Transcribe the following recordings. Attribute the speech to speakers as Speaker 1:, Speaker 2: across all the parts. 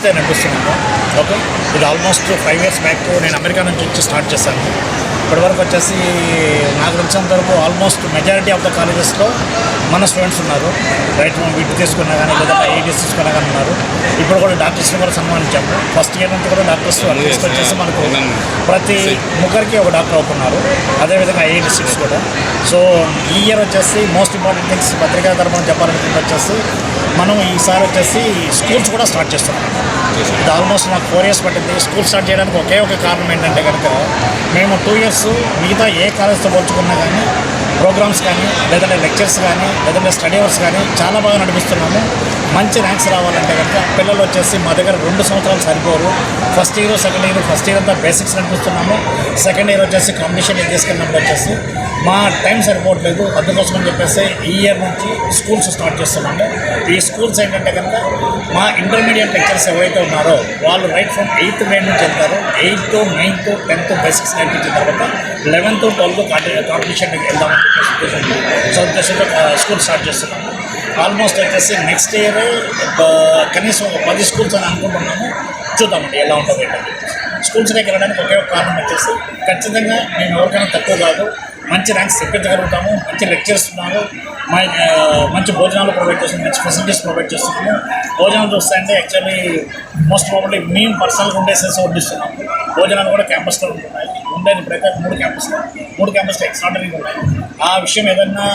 Speaker 1: సంస్థే నడిపిస్తున్నాము ఓకే? ఇది almost five years back నేను అమెరికా నుంచి వచ్చి స్టార్ట్ చేశాను. ఇప్పటివరకు వచ్చేసి నాకు తెలిసినంత వరకు ఆల్మోస్ట్ మెజారిటీ ఆఫ్ ద కాలేజెస్లో మన స్టూడెంట్స్ ఉన్నారు. రైట్ వీటి తీసుకున్నా కానీ లేదా ఐఐటీస్ తీసుకున్నా కానీ ఉన్నారు. ఇప్పుడు కూడా డాక్టర్స్ని కూడా సన్మానించాము ఫస్ట్ ఇయర్ నుంచి కూడా డాక్టర్స్ తీసుకొచ్చేసి మనకు ప్రతి ముగ్గురికి ఒక డాక్టర్ అవుతున్నారు. అదేవిధంగా ఐఐటి సీట్స్ కూడా. సో ఈ ఇయర్ వచ్చేసి మోస్ట్ ఇంపార్టెంట్ థింగ్స్ పత్రికా తరఫున చెప్పాలనుకుంటే వచ్చేసి మనం ఈసారి వచ్చేసి స్కూల్స్ కూడా స్టార్ట్ చేస్తున్నాం. ఇది ఆల్మోస్ట్ నాకు ఫోర్ ఇయర్స్ పట్టింది. స్కూల్ స్టార్ట్ చేయడానికి ఒకే ఒక కారణం ఏంటంటే కనుక మేము టూ ఇయర్స్ మిగతా ఏ కాలేజ్తో పోల్చుకున్నా కానీ ప్రోగ్రామ్స్ కానీ లేదంటే లెక్చర్స్ కానీ లేదంటే స్టడీ అవర్స్ కానీ చాలా బాగా నడిపిస్తున్నాము. మంచి ర్యాంక్స్ రావాలంటే కనుక పిల్లలు వచ్చేసి మా దగ్గర రెండు సంవత్సరాలు సరిపోరు. First year second year first year అంతా బేసిక్స్ నడిపిస్తున్నాము. సెకండ్ ఇయర్ వచ్చేసి కాంపిటీషన్ తీసుకెళ్ళినప్పుడు వచ్చేసి మా టైం సరిపోవట్లేదు. అందుకోసం అని చెప్పేసి ఈ ఇయర్ నుంచి స్కూల్స్ స్టార్ట్ చేస్తున్నాము. ఈ స్కూల్స్ ఏంటంటే కనుక మా ఇంటర్మీడియట్ లెక్చర్స్ ఎవరైతే ఉన్నారో వాళ్ళు రైట్ ఫ్రమ్ ఎయిత్ గ్రేడ్ నుంచి వెళ్తారు. ఎయిత్ నైన్త్ టెన్త్ బేసిక్స్ నేర్పించిన తర్వాత లెవెన్త్ ట్వెల్త్ కాంపిటీషన్కి వెళ్దామని సో ఉద్దేశంతో స్కూల్ స్టార్ట్ చేస్తున్నాము. ఆల్మోస్ట్ వచ్చేసి నెక్స్ట్ ఇయర్ కనీసం ఒక పది స్కూల్స్ అని అనుకుంటున్నాము. చూద్దామండి ఎలా ఉంటుంది ఏంటంటే స్కూల్స్ దగ్గర వెళ్ళడానికి ఒకే ఒక కారణం వచ్చేసి ఖచ్చితంగా మేము ఎవరికైనా తక్కువ కాదు మంచి ర్యాంక్స్ తెప్పించగలుగుతాము మంచి లెక్చర్స్ ఉన్నారు మా మంచి భోజనాలు ప్రొవైడ్ చేస్తున్నాము మంచి ఫెసిలిటీస్ ప్రొవైడ్ చేస్తున్నాము. భోజనాలు చూస్తే యాక్చువల్లీ మోస్ట్ ప్రాబ్లీ మేము పర్సనల్గా ఉండేసేసి వడ్డిస్తున్నాము భోజనాలు కూడా క్యాంపస్లో ఉంటున్నాయి. ఉండేది ప్రతి మూడు క్యాంపస్లో మూడు క్యాంపస్లో ఎక్స్ట్రాడనరీగా ఉన్నాయి. ఆ విషయం ఏదన్నా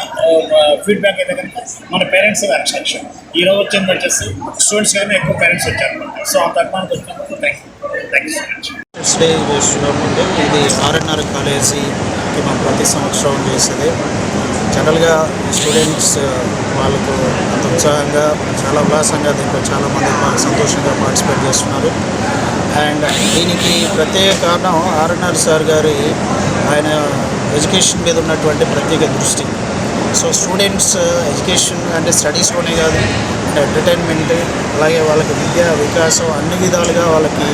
Speaker 1: ఫీడ్బ్యాక్ అయితే కనుక మన పేరెంట్స్ అట్రాక్షన్ ఈ రోజు వచ్చింది వచ్చేసి స్టూడెంట్స్ కానీ ఎక్కువ పేరెంట్స్ వచ్చారు. సో ఆ తరుణానికి వచ్చినందుకు thank you thank you so much
Speaker 2: stay ఇది ఆర్ఎన్ఆర్ కాలేజీకి మనం ప్రతి సంవత్సరం చేసేది. జనరల్గా స్టూడెంట్స్ వాళ్ళకు అంత ఉత్సాహంగా చాలా ఉల్లాసంగా దీంట్లో చాలామంది సంతోషంగా పార్టిసిపేట్ చేస్తున్నారు. అండ్ దీనికి ప్రత్యేక కారణం ఆర్ఎన్ఆర్ సార్ గారి ఆయన ఎడ్యుకేషన్ మీద ఉన్నటువంటి ప్రత్యేక దృష్టి. సో స్టూడెంట్స్ ఎడ్యుకేషన్ అంటే స్టడీస్లోనే కాదు ఎంటర్టైన్మెంట్ అలాగే వాళ్ళకి విద్యా వికాసం అన్ని విధాలుగా వాళ్ళకి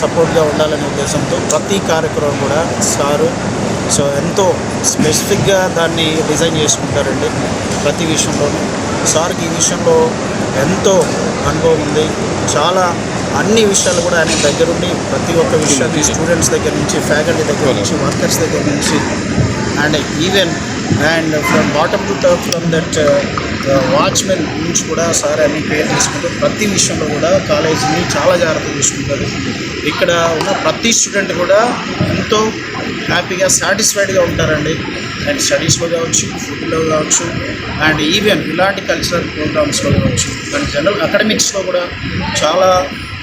Speaker 2: సపోర్ట్గా ఉండాలనే ఉద్దేశంతో ప్రతి కార్యక్రమం కూడా సారు సో ఎంతో స్పెసిఫిక్గా దాన్ని డిజైన్ చేసుకుంటారండి ప్రతి విషయంలోనూ. సార్కి ఈ విషయంలో ఎంతో అనుభవం ఉంది. చాలా అన్ని విషయాలు కూడా ఆయన దగ్గరుండి ప్రతి ఒక్క విషయాన్ని స్టూడెంట్స్ దగ్గర నుంచి ఫ్యాకల్టీ దగ్గర నుంచి వర్కర్స్ దగ్గర నుంచి and even and from bottom to top from that watchmen నుంచి కూడా సార్ అన్ని కేర్ తీసుకుంటూ ప్రతి విషయంలో కూడా కాలేజీని చాలా జాగ్రత్త తీసుకుంటారు ఇక్కడ ఉన్న ప్రతి స్టూడెంట్ కూడా ఎంతో హ్యాపీగా సాటిస్ఫైడ్గా ఉంటారండి. అండ్ స్టడీస్లో కావచ్చు ఫుడ్లో కావచ్చు అండ్ ఈవెన్ ఇలాంటి కల్చరల్ ప్రోగ్రామ్స్లో కావచ్చు. అండ్ జనరల్ అకాడమిక్స్లో కూడా చాలా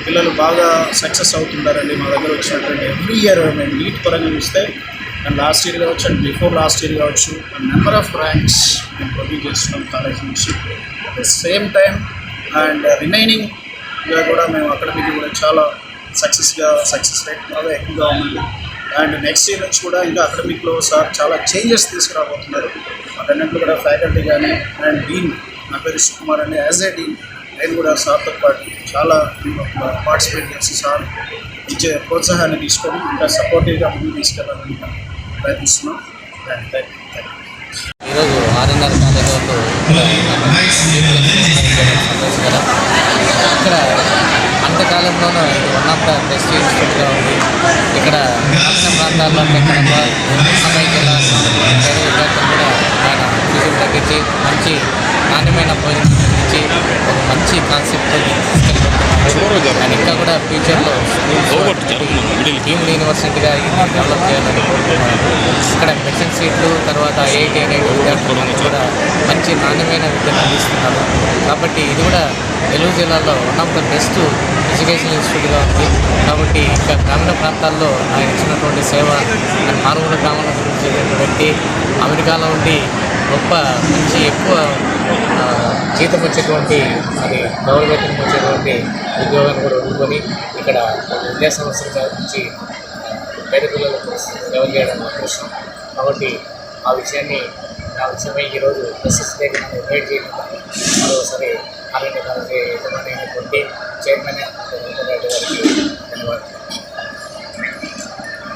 Speaker 2: పిల్లలు బాగా సక్సెస్ అవుతున్నారండి మా దగ్గర వచ్చినటువంటి ఎవ్రీ ఇయర్ మేము నీట్ పరంగా చూస్తే అండ్ లాస్ట్ ఇయర్ కావచ్చు అండ్ బిఫోర్ లాస్ట్ ఇయర్ కావచ్చు అండ్ నెంబర్ ఆఫ్ ర్యాంక్స్ మేము ప్రొడ్యూస్ చేస్తున్నాం కాలేజ్ నుంచి. At the same time and రిమైనింగ్గా కూడా మేము అకాడమిక్ కూడా చాలా సక్సెస్గా సక్సెస్ రేట్ బాగా ఎక్కువగా ఉంది అండ్ నెక్స్ట్ ఇయర్ నుంచి కూడా ఇంకా అకాడమిక్లో సార్ చాలా చేంజెస్ తీసుకురాబోతున్నారు. అటన్నింటిలో కూడా ఫ్యాకల్టీ కానీ అండ్ డీన్ నా పేరు సుకుమార్ అండి యాజ్ ఏ డీన్ నేను కూడా సార్తో పాటు చాలా పార్టిసిపేట్ చేసి సార్ ఇచ్చే ప్రోత్సాహాన్ని తీసుకొని ఇంకా సపోర్టివ్గా ముందుకు తీసుకెళ్ళాలని ప్రయత్నిస్తున్నాం.
Speaker 3: ఈరోజు ఆర్ఎన్ఆర్ కాలేజ్ వాళ్ళు సందర్శించడం ఇక్కడ అంతకాలంలోనూ వన్ ఆఫ్ ద బెస్ట్ ఇన్స్టిట్యూట్గా ఉంది. ఇక్కడ గ్రామీణ ప్రాంతాల్లో కనుక అమ్మాయి జిల్లా పేద విద్యార్థులు కూడా ఆయన ఫీజులు తగ్గించి మంచి నాణ్యమైన భోజనం ఇచ్చి ఒక మంచి కాన్సెప్ట్ తీసుకెళ్ళిపోతున్నారు అండ్ ఇంకా కూడా ఫ్యూచర్లో డీమ్డ్ యూనివర్సిటీగా ఇది డెవలప్ చేయాలని ఇక్కడ మెడిసిన్ సీట్లు తర్వాత ఐఐటి అనే విద్యార్థులకు కూడా మంచి నాణ్యమైన విద్యను అందిస్తున్నారు. కాబట్టి ఇది కూడా నెల్లూరు జిల్లాలో one of the best education ఇన్స్టిట్యూట్గా ఉంది. కాబట్టి ఇంకా గ్రామీణ ప్రాంతాల్లో ఆయన ఇచ్చినటువంటి సేవ మారుమూల గ్రామాల గురించి వ్యక్తి అమెరికాలో ఉండి గొప్ప మంచి ఎక్కువ జీతం వచ్చేటువంటి అది గౌరవేతం వచ్చేటువంటి ఉద్యోగాన్ని కూడా వదులుకొని ఇక్కడ విద్యా సంస్థల నుంచి ఆ, పేద పిల్లలకు సేవ చేయడం అదృష్టం కాబట్టి ఆ విషయాన్ని ఆ విషయమై ఈరోజు ప్రశస్తి దగ్గర ఇన్వైట్ చేయడం మరోసారి అలాంటి దానికి యజమాని చైర్మన్ గారికి ధన్యవాదాలు.